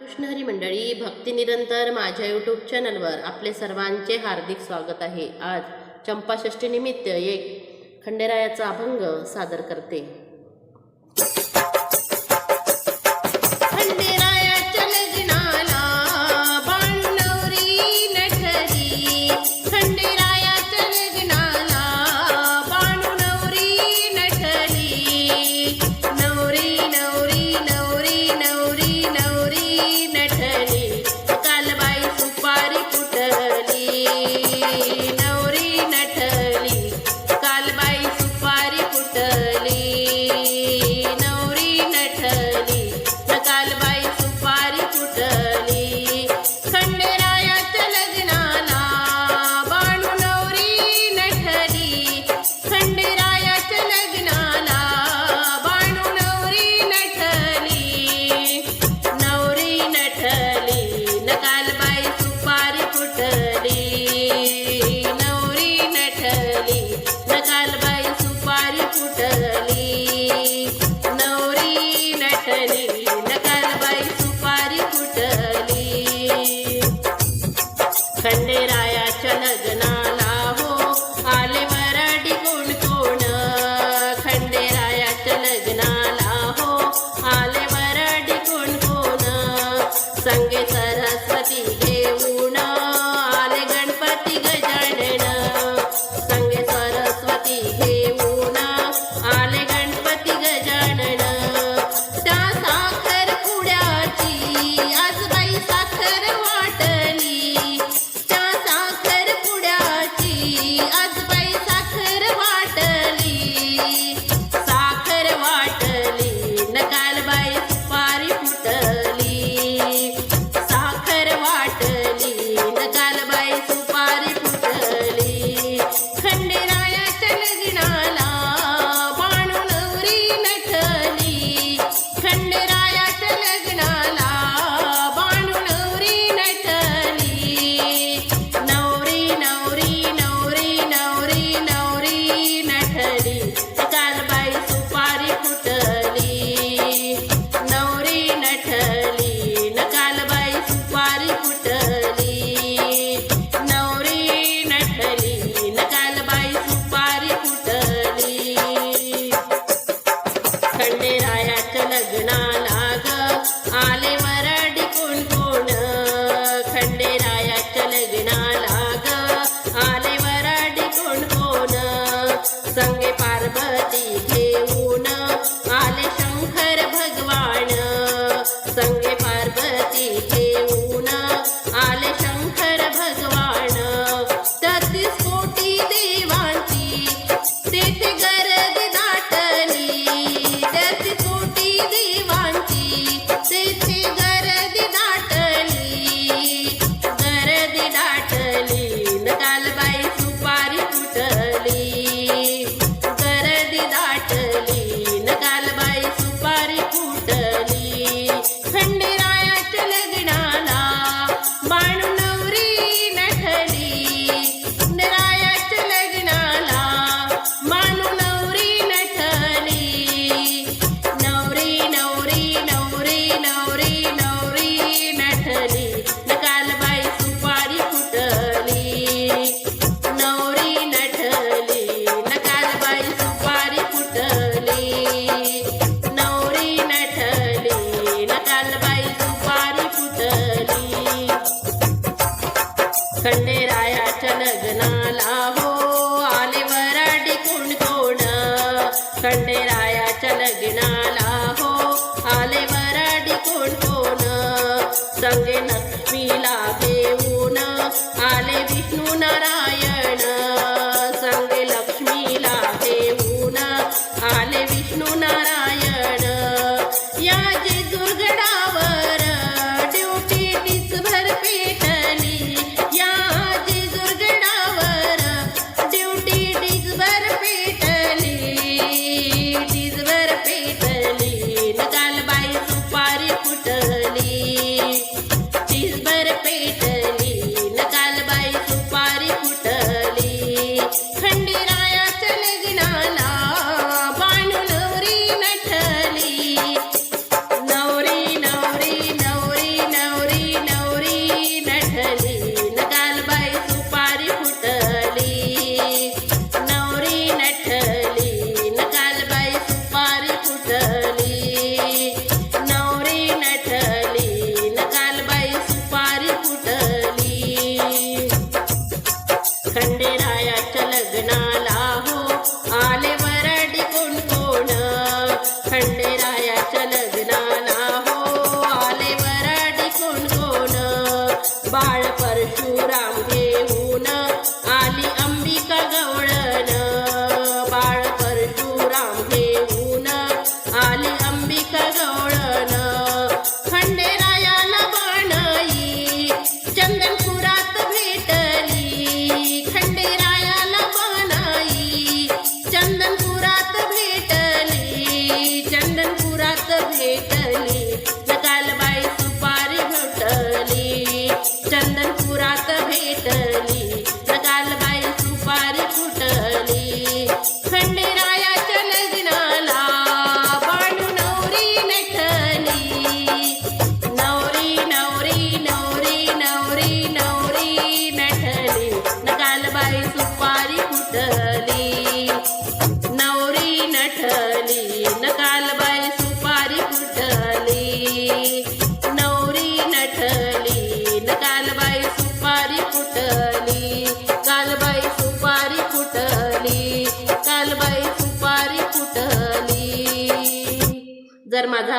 कृष्णहरी मंडळी भक्ती निरंतर माझ्या यूट्यूब चॅनलवर आपले सर्वांचे हार्दिक स्वागत आहे. आज चंपाषष्ठीनिमित्त एक खंडेरायाचा अभंग सादर करते. खंडेरायाच्या लग्ना ಕಲಿ खंडेराया चल गिना।